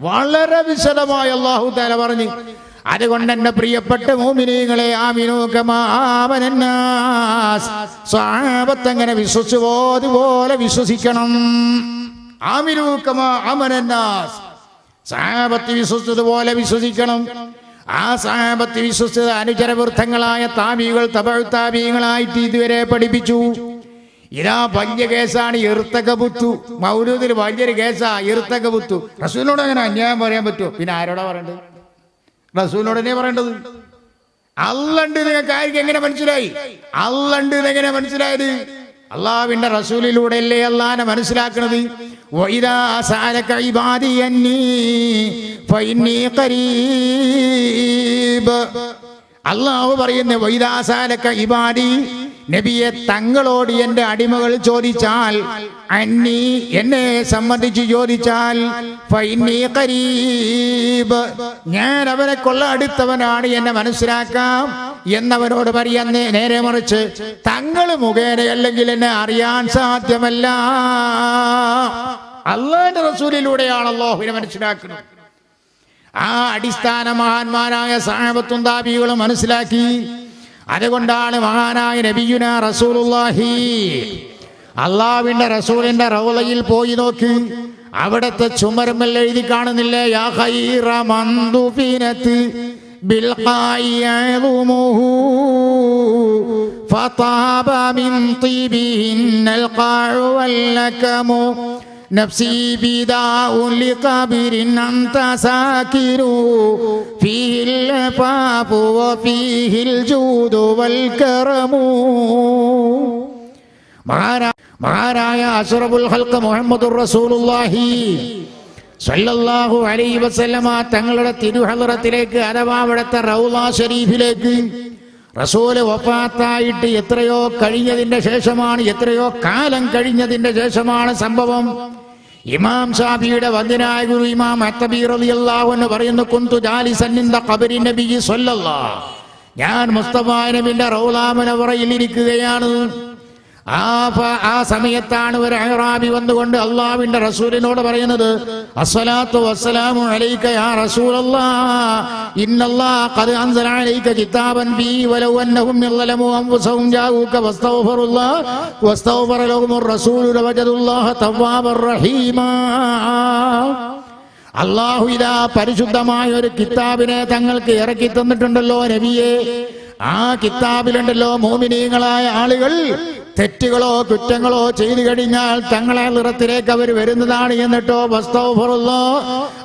വളരെ വിശദമായി അള്ളാഹു തല പറഞ്ഞു. അതുകൊണ്ട് എന്റെ പ്രിയപ്പെട്ട മോമിനികളെ ആമിനൂക്കമാവനെങ്ങനെ വിശ്വസിച്ചോ അതുപോലെ വിശ്വസിക്കണം. ആമിനൂക്കമാ അമനന്നാസ് സാപത്തി വിശ്വസിച്ചതുപോലെ വിശ്വസിക്കണം. ആ സാപത്തി വിശ്വസിച്ച അനുചരവൃദ്ധങ്ങളായ താബികൾ തപഴ് താബികളായിട്ട് ഇതുവരെ പഠിപ്പിച്ചു. ഇതാ വലിയ കേസാണ് ഇർത്തകബുത്തു മൗലൂദിൽ വലിയൊരു കേസാ ഇർത്തകബുത്തു റസൂലിനോട് അങ്ങനെ അന്യായം പറയാൻ പറ്റുമോ? പിന്നെ ആരോടാ പറയേണ്ടത്? റസൂലിനോട് തന്നെ പറയേണ്ടത്. അല്ലണ്ട് നിങ്ങൾക്ക് ആയിരിക്കും എങ്ങനെ മനസ്സിലായി? അല്ലണ്ട് എങ്ങനെ മനസ്സിലായത്? അള്ളാവിന്റെ റസൂലിലൂടെ അല്ലേ അള്ളാനെ മനസ്സിലാക്കുന്നത് അള്ളാവ് പറയുന്ന വൈദാസാലക്ക ഇബാദി നബിയെ തങ്ങളോട് എന്റെ അടിമകൾ ചോദിച്ചാൽ അന്നി എന്നെ സംബന്ധിച്ച് ചോദിച്ചാൽ ഞാൻ അവരെ കൊള്ള അടുത്തവനാണ് എന്നെ മനസ്സിലാക്കാം എന്നവരോട് പറയാൻ നേരെ മറിച്ച് തങ്ങൾ മുഖേന അല്ലെങ്കിൽ എന്നെ അറിയാൻ സാധ്യമല്ല. അള്ളാന്റെ റസൂലിലൂടെയാണ് അള്ളാഹുവിനെ മനസ്സിലാക്കുന്നത്. ആ അടിസ്ഥാന മഹാന്മാരായ സാഹബത്തും താപികളും മനസ്സിലാക്കി അതുകൊണ്ടാണ് മഹാനായ നബിയുന റസൂലുള്ളാഹി അള്ളാവിന്റെ റസൂലിന്റെ റൗലയിൽ പോയി നോക്കി അവിടത്തെ ചുമരുമല്ല എഴുതി കാണുന്നില്ലേ യാ ഖൈറ മന്ദുഫിനത്ത് ബിൽഖായി യഅ്ളുമുഹു فطاب من طيبهن القاع واللكم نفسي فداء لقبر أنت ساكر فيه العفاف وفيه الجود والكرم മഹാരാ- മഹാരായ അഷറബുൽ ഹൽക്ക് മുഹമ്മദുർ റസൂലുള്ളാഹി സല്ലല്ലാഹു അലൈഹി വസല്ലമ തങ്ങളുടെ തിരുഹലറത്തിലേക്ക് അഥവാ അവിടുത്തെ റൗള ഷരീഫിലേക്ക് റസൂല് വഫാത്തായിട്ട് എത്രയോ കഴിഞ്ഞതിന്റെ ശേഷമാണ് എത്രയോ കാലം കഴിഞ്ഞതിന്റെ ശേഷമാണ് സംഭവം ഇമാം ഷാഫിയുടെ വന്ദനായ ഗുരു ഇമാം അത്തബീർ റളിയല്ലാഹു എന്ന് പറയുന്നു കുന്തു ദ ഖബരി നബി സ്വല്ലല്ലാഹ്. ഞാൻ മുസ്തഫ നബിന്റെ റൗലാമനവറയിൽ ഇരിക്കുകയാണ്. ആ ആ സമയത്താണ് ഒരു അഹ്റാബി വന്നുകൊണ്ട് അള്ളാവിന്റെ റസൂലിനോട് പറയുന്നത് അസ്സലാത്തു വസ്സലാമു അലൈക യാ റസൂലല്ലാഹ് ഇന്നല്ലാഹ ഖദ് അൻസല അലൈക കിതാബൻ ബി വലൗ അന്നഹും യളമു അൻഫുസഹും ജാഊക വസ്തഗ്ഫറുല്ലാഹ് വസ്തഗ്ഫറ ലഹുമുർ റസൂലു ലവജദുല്ലാഹ തവ്വാബർ റഹീമാ. അള്ളാഹു ഇതാ പരിശുദ്ധമായ ഒരു കിതാബിനെ തങ്ങൾക്ക് ഇറക്കി തന്നിട്ടുണ്ടല്ലോ നബിയെ. ആ കിതാബിലുണ്ടല്ലോ മോമിനീങ്ങളായ ആളുകൾ തെറ്റുകളോ കുറ്റങ്ങളോ ചെയ്തു കഴിഞ്ഞാൽ തങ്ങളെ നിറത്തിലേക്ക് അവർ വരുന്നതാണ് എന്നിട്ടോ വസ്തൗഫറുള്ളോ.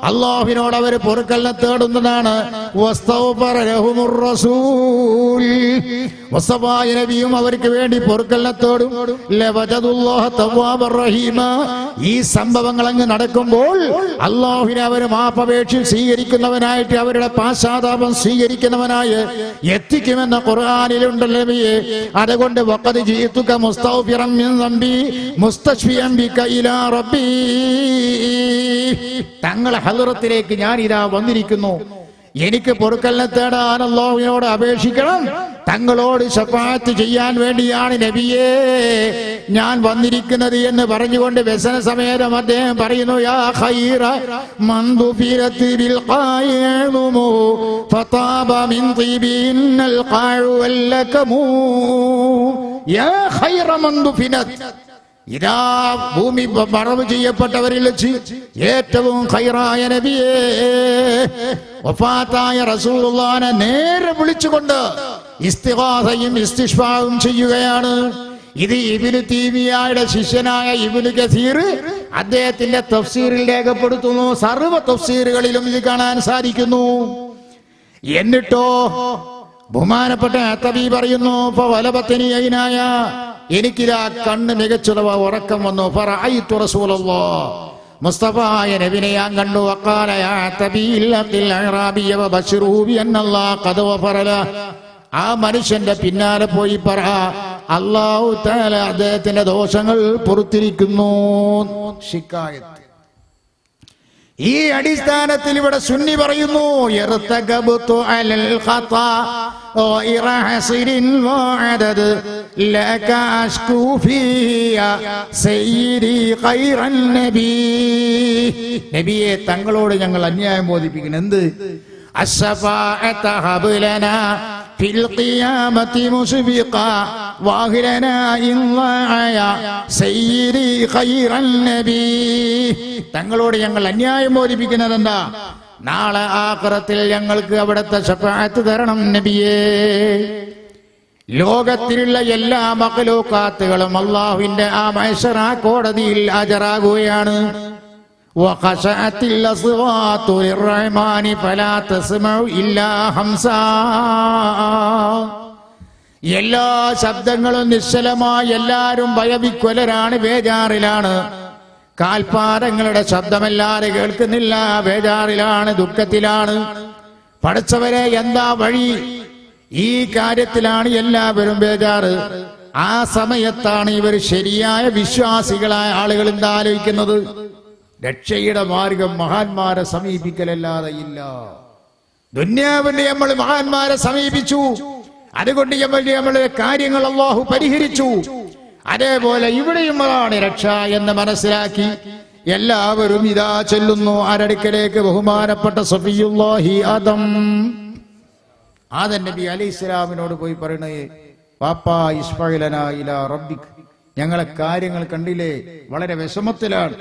അള്ളാഹുവിനോട് അവർ പൊറുക്കലിനെ തേടുന്നതാണ്. നബിയും അവർക്ക് വേണ്ടി പൊറുക്കല്ലത്തോടും ഈ സംഭവങ്ങൾ അങ്ങ് നടക്കുമ്പോൾ അള്ളാഹുവിനെ അവർ മാപ്പപേക്ഷി സ്വീകരിക്കുന്നവനായിട്ട് അവരുടെ പാശ്ചാത്താപം സ്വീകരിക്കുന്നവനായി എത്തിക്കുമെന്ന നബിയെ. അതുകൊണ്ട് വഖദ് ജീത്തുക ബിക ഇലാ തങ്ങളെ ഹലറത്തിലേക്ക് ഞാൻ ഇതാ വന്നിരിക്കുന്നു. എനിക്ക് പൊറുക്കലിനെ തേടാൻ അള്ളാഹുവിനോട് അപേക്ഷിക്കണം. തങ്ങളോട് ശഫാത്ത് ചെയ്യാൻ വേണ്ടിയാണ് നബിയേ. ഞാൻ വന്നിരിക്കുന്നത് എന്ന് പറഞ്ഞുകൊണ്ട് വ്യസന സമേതം അദ്ദേഹം പറയുന്നു യാ ഖൈറ ബിൽ ഫതാബ മിൻ യാ ഖൈറ ഇതാ ഭൂമി മറവ് ചെയ്യപ്പെട്ടവരിൽ ഏറ്റവും ഖൈറായ നബിയേ. വഫാത്തായ റസൂലുള്ളാനെ നേരെ വിളിച്ചുകൊണ്ട് ഇസ്തിഗാസയും ഇസ്തിഷ്ഫാവും ചെയ്യുകയാണ്. ഇത് ഇബിനു തീമിയായുടെ ശിഷ്യനായ ഇബിനു കസീർ അദ്ദേഹത്തിന്റെ തഫ്സീറിൽ രേഖപ്പെടുത്തുന്നു. സർവ തഫ്സീറുകളിലും ഇത് കാണാൻ സാധിക്കുന്നു. എന്നിട്ടോ ബഹുമാനപ്പെട്ട അത്തബി പറയുന്നു വലപത്തിന് അയിനായ എനിക്കിതാ കണ്ണ് മികച്ചതവ ഉറക്കം വന്നു. മുസ്തഫായ നബിനെ ഞാൻ കണ്ടു. ആ മനുഷ്യന്റെ പിന്നാലെ പോയി പറ അള്ളാഹു അദ്ദേഹത്തിന്റെ ദോഷങ്ങൾ പുറത്തിരിക്കുന്നു. ഈ അടിസ്ഥാനത്തിൽ ഇവിടെ സുന്നി പറയുന്നു അലൽ لك أشكو فيها سيدي خير النبي നബിയെ തങ്ങളോട് ഞങ്ങൾ അന്യായം ബോധിപ്പിക്കണം എന്ത് الشفاعة هب لنا في القيامة مسبقا واهلنا إن ضاع سيدي خير النبي തങ്ങളോട് ഞങ്ങൾ അന്യായം ബോധിപ്പിക്കുന്നത് എന്താ നാളെ ആഖിറത്തിൽ ഞങ്ങൾക്ക് അവിടുത്തെ ഷഫാഅത്ത് തരണം നബിയേ ലോകത്തിലുള്ള എല്ലാ മകലൂക്കാത്തുകളും അള്ളാഹുവിന്റെ ആ മൈസറാ കോടതിയിൽ ഹാജരാകുകയാണ്. എല്ലാ ശബ്ദങ്ങളും നിശ്ചലമായി എല്ലാരും ഭയവിക്കൊലരാണ് ബേജാറിലാണ്. കാൽപാദങ്ങളുടെ ശബ്ദമല്ലാതെ കേൾക്കുന്നില്ല ബേജാറിലാണ് ദുഃഖത്തിലാണ്. പഠിച്ചവരെ എന്താ വഴി? ഈ കാര്യത്തിലാണ് എല്ലാവരും ബേജാറ്. ആ സമയത്താണ് ഇവർ ശരിയായ വിശ്വാസികളായ ആളുകൾ എന്താ ആലോചിക്കുന്നത്? രക്ഷയുടെ മാർഗം മഹാന്മാരെ സമീപിക്കലല്ലാതെ ഇല്ല. ദുന്യാവിന്റെ നമ്മൾ മഹാന്മാരെ സമീപിച്ചു. അതുകൊണ്ട് നമ്മൾ നമ്മളെ കാര്യങ്ങൾ അള്ളാഹു പരിഹരിച്ചു. അതേപോലെ ഇവിടെയും അതാണ് രക്ഷ എന്ന് മനസ്സിലാക്കി എല്ലാവരും ഇതാ ചെല്ലുന്നു. ആരടുക്കലേക്ക് ബഹുമാനപ്പെട്ട സഫിയുല്ലാഹി ആദം. ആദൻ നബി അലി ഇസ്ലാമിനോട് പോയി പറയണേ പാപ്പാ ഇസ്ഫലന ഇല റബ്ബിക്. ഞങ്ങളെ കാര്യങ്ങൾ കണ്ടില്ലേ? വളരെ വിഷമത്തിലാണ്.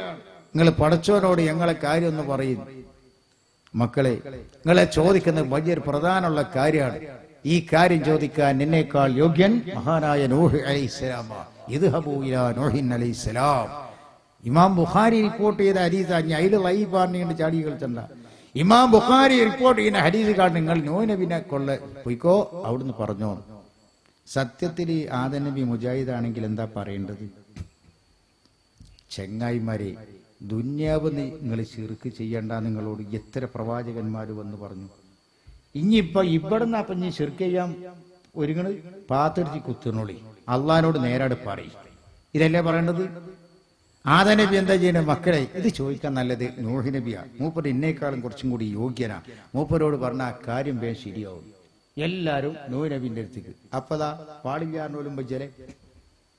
നിങ്ങൾ പടച്ചവനോട് ഞങ്ങളെ കാര്യം ഒന്ന് പറയും. മക്കളെ നിങ്ങളെ ചോദിക്കുന്നത് വലിയൊരു പ്രധാനമുള്ള കാര്യമാണ്. ഈ കാര്യം ചോദിക്കാൻ നിന്നേക്കാൾ യോഗ്യൻ മഹാനായ നൂഹ് അലൈഹിസ്സലാമ ഇത് ഹബൂല നോഹിൻ അലൈഹിസ്സലാം ഇമാം ബുഖാരി റിപ്പോർട്ട് ചെയ്ത ഹരീസ് അതിൽ പാർണിയുടെ ചാടി കളിച്ചണ്ട ഇമാം ബുഖാരി റിപ്പോർട്ട് ചെയ്യുന്ന ഹരീസ് കാർഡ് നിങ്ങൾ നോനബിനെ കൊള്ള പൊയ്ക്കോ? അവിടുന്ന് പറഞ്ഞോ. സത്യത്തിൽ ആദനബി മുജാഹിദ് ആണെങ്കിൽ എന്താ പറയേണ്ടത്? ചെങ്ങായിമാരെ ദുന്യാവ് നിങ്ങൾ ചെറുക്ക് ചെയ്യണ്ട നിങ്ങളോട് എത്ര പ്രവാചകന്മാർ വന്ന് പറഞ്ഞു. ഇനിയിപ്പൊ ഇവിടുന്ന് അപ്പൊ ഇനി ചെറുക്ക് ചെയ്യാം ഒരുങ്ങണ്? പാത്തിരിച്ച് കുത്തുനോളി. അള്ളഹാനോട് നേരാട് പറയും. ഇതല്ലേ പറയേണ്ടത്? ആദനബി എന്താ ചെയ്യണത് മക്കളെ ഇത് ചോദിക്കാൻ നല്ലത് നൂഹി നബിയാ മൂപ്പർ എന്നേക്കാളും കുറച്ചും കൂടി യോഗ്യനാ. മൂപ്പരോട് പറഞ്ഞ കാര്യം വേഗം ശരിയാവും. എല്ലാരും നൂഹ് നബിന്റെ അടുത്തേക്ക്. അപ്പതാ പാടില്ലാറിനോലും ബജ്ജലെ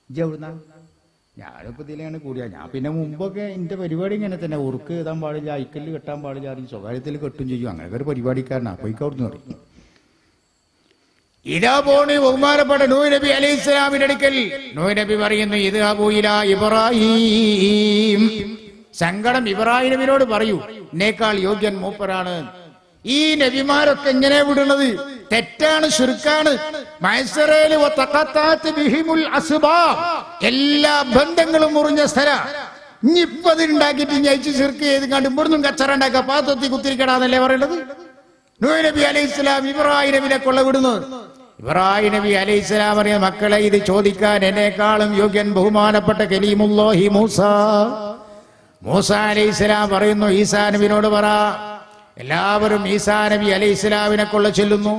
ഇജെവിടുന്ന ഞാനിപ്പോ ഇതിലാണ് കൂടിയാ. ഞാൻ പിന്നെ മുമ്പൊക്കെ എന്റെ പരിപാടി ഇങ്ങനെ തന്നെ. ഉറുക്ക് എഴുതാൻ പാടില്ല ഐക്കല്ല് കെട്ടാൻ പാടില്ല അറിയും സ്വകാര്യത്തിൽ കെട്ടും ചെയ്യും. അങ്ങനെ ഒരു പരിപാടിക്കാരനാ. പോയിക്ക് അവിടുന്ന് പറയും. ഇതാ പോണ് ബഹുമാനപ്പെട്ട നൂഹ് നബി അലൈഹി ഇസ്ലാമിന്റെ അടുക്കൽ. നൂഹ് നബി പറയുന്നു ഇത് അബൂയില ഇബ്രാഹിം. സങ്കടം ഇബ്രാഹിം നബിനോട് പറയൂ. എന്നേക്കാൾ യോഗ്യൻ മൂപ്പരാണ്. ഈ നബിമാരൊക്കെ എങ്ങനെ വിടുന്നത്? തെറ്റാണ് ശുരുക്കാണ്. എല്ലാ ബന്ധങ്ങളും മുറിഞ്ഞ സ്ഥല. ഇനിയിപ്പോ ഉണ്ടാക്കിയിട്ട് ഇനി ഞയിച്ച് ശിർക്ക് ചെയ്ത് കണ്ട് ഇവിടുന്നും കച്ചറ ഉണ്ടാക്കുക പാത്തൊത്തി കുത്തിരിക്കടാന്നല്ലേ പറയുന്നത്? നബി അലൈഹി ഇസ്ലാം ഇബ്രാഹിം നബിനെ കൊള്ള വിടുന്നു ഇബ്രാഹിം നബി അലൈഹി ഇസ്ലാം അറിയ മക്കളെ ഇത് ചോദിക്കാൻ എന്നെക്കാളും യോഗ്യൻ ബഹുമാനപ്പെട്ട കലീമുല്ലാഹി മൂസ. മൂസ അലൈഹി ഇസ്ലാം പറയുന്നു ഈസാ നബിനോട് പറ. എല്ലാവരും ഈസാ നബി അലൈഹി ഇസ്ലാമിനെ കൊള്ള ചെല്ലുന്നു.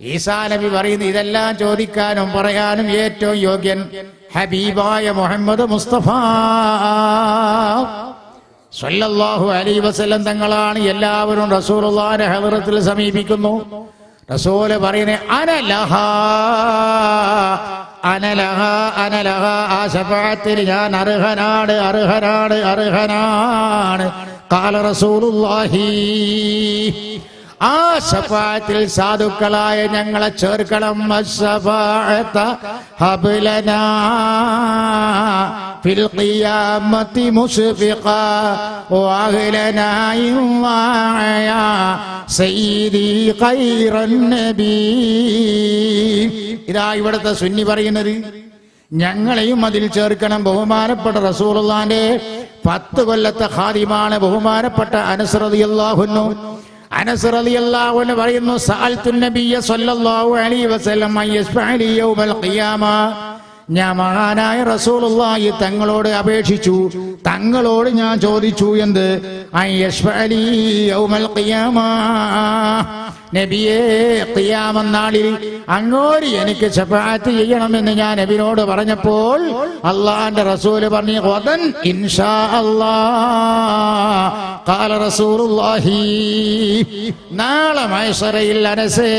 ഈസാ നബി പറയുന്നു ഇതെല്ലാം ചോദിക്കാനും പറയാനും ഏറ്റവും യോഗ്യൻ ഹബീബായ മുഹമ്മദ് മുസ്തഫ. സല്ലല്ലാഹു അലൈഹി വസല്ലം തങ്ങളാണ് എല്ലാവരും റസൂറുള്ളാഹിന്റെ ഹദറത്തിൽ സമീപിക്കുന്നു. റസൂൽ പറയുന്നേ അനലഹ അനലഹ അനലഹ ആ ശഫാത്തിൽ ഞാൻ അർഹനാണ് അർഹനാണ് അർഹനാണ്. കാല റസൂലുല്ലാഹി ആ ശഫാത്തിൽ സാധുക്കളായ ഞങ്ങളെ ചേർക്കണം ഹബ്ലനാ. ഫിൽ ഖിയാമത്തി مشفقا وأهلنا واعيا. سيدي خير النبي. ഇതാ ഇവിടുത്തെ സുന്നി പറയുന്നത്. ഞങ്ങളെയും അതിൽ ചേർക്കണം. ബഹുമാനപ്പെട്ട റസൂലുള്ളാന്റെ പത്ത് കൊല്ലത്തെ ഹാദിമാണ് ബഹുമാനപ്പെട്ട അനസ് റളിയല്ലാഹുന്നു അനസ് റളിയല്ലാഹു പറയുന്നു സഅൽതു നബിയ സ്വല്ലല്ലാഹു അലൈഹി വസല്ലം യസ്ഫഅലി യൗമൽ ഖിയാമ. ഞാൻ മഹാനായ റസൂലുള്ളാഹി തങ്ങളോട് അപേക്ഷിച്ചു. തങ്ങളോട് ഞാൻ ചോദിച്ചു എന്ത്? നബിയേ നാളിൽ അങ്ങോട്ട് എനിക്ക് ശഫാഅത്ത് ചെയ്യണമെന്ന് ഞാൻ നബിനോട് പറഞ്ഞപ്പോൾ അള്ളാന്റെ റസൂൽ പറഞ്ഞു "ഗദൻ ഇൻഷാ അല്ലാഹ് ഖാല റസൂലുള്ളാഹി നാളെ മൈസറയിൽ അനസേ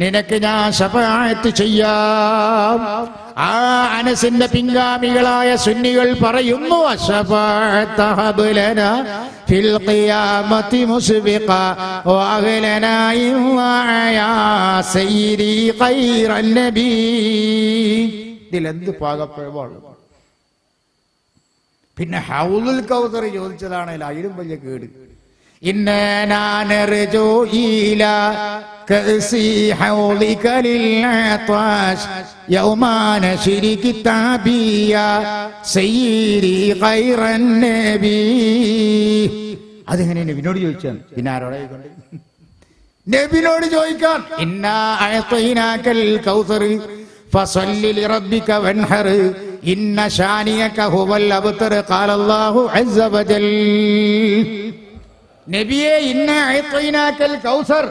നിനക്ക് ഞാൻ ശഫാഅത്ത് ചെയ്യാം. ആ അനസിന്റെ പിൻഗാമികളായ സുന്നികൾ പറയുന്നു ഇതിലെന്ത് പാകപ്പിഴവാണ്? പിന്നെ ഹൗലുൽ കൗതർ ചോദിച്ചതാണെങ്കിൽ അതിലും വലിയ കേട്. ഇന്നോ ഈല كأسي حوضك للعطاش يوم نشر كتابي يا سيدي خير النبي അതെങ്ങനെ നബിനോട് ചോദിച്ചാൽ പിന്നെ ആരോടെ ചോദിക്കണ്ടേ നബിനോട് ചോദിക്കാൻ ഇന്നാ അഅതൈനാക്കൽ കൗസർ ഫസല്ലി ലിറബ്ബിക വൻഹർ ഇന്ന ഷാനിയക ഹുവൽ അബ്തർ ഖാല അല്ലാഹു അസ്സ വജൽ നബിയെ ഇന്ന അഅതൈനാക്കൽ കൗസർ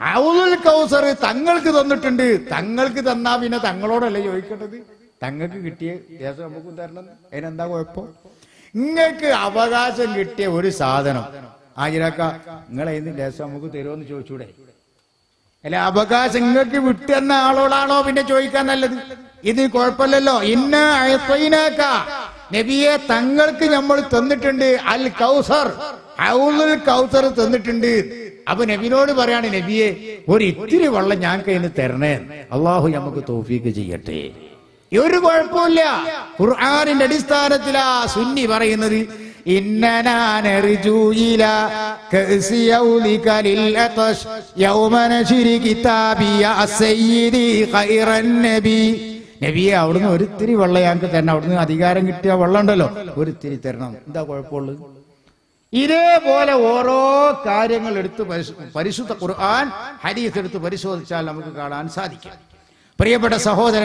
ഔലുൽ കൗസർ തങ്ങൾക്ക് തന്നിട്ടുണ്ട്. തങ്ങൾക്ക് തന്നാ പിന്നെ തങ്ങളോടല്ലേ ചോദിക്കേണ്ടത്? തങ്ങൾക്ക് കിട്ടിയ ദേശം നമുക്ക് തരണം. അതിനെന്താ കുഴപ്പം? നിങ്ങൾക്ക് അവകാശം കിട്ടിയ ഒരു സാധനം. ആയിരക്ക നിങ്ങൾ ഇന്ന് ദേശം നമുക്ക് തരുമെന്ന് ചോദിച്ചൂടെ? അല്ല അവകാശം നിങ്ങൾക്ക് വിട്ടുന്ന ആളോടാണോ പിന്നെ ചോദിക്കാൻ നല്ലത്? ഇത് കുഴപ്പമില്ലല്ലോ. ഇന്ന അഴപ്പൈനാക്ക നബിയെ തങ്ങൾക്ക് നമ്മൾ തന്നിട്ടുണ്ട്. അൽ കൗസർ. ഔലുൽ കൗസർ തന്നിട്ടുണ്ട്. അപ്പൊ നബിനോട് പറയാണ് നബിയെ ഒരു ഇത്തിരി വെള്ളം ഞാൻ കയ്യിൽ തരണേ. അള്ളാഹു നമുക്ക് തോഫീക്ക് ചെയ്യട്ടെ. ഒരു കുഴപ്പമില്ല. ഖുർആാനിന്റെ അടിസ്ഥാനത്തിലാ സുന്നി പറയുന്നത് നബിയെ അവിടുന്ന് ഒരിത്തിരി വെള്ളം ഞങ്ങൾക്ക് തരണം. അവിടുന്ന് അധികാരം കിട്ടിയ വെള്ളം ഉണ്ടല്ലോ ഒരിത്തിരി തരണം. എന്താ കുഴപ്പമുള്ളത്? ഇതേപോലെ ഓരോ കാര്യങ്ങൾ എടുത്ത് പരിശുദ്ധ ഖുർആൻ ഹരീസ് എടുത്ത് പരിശോധിച്ചാൽ നമുക്ക് കാണാൻ സാധിക്കും. പ്രിയപ്പെട്ട സഹോദരൻ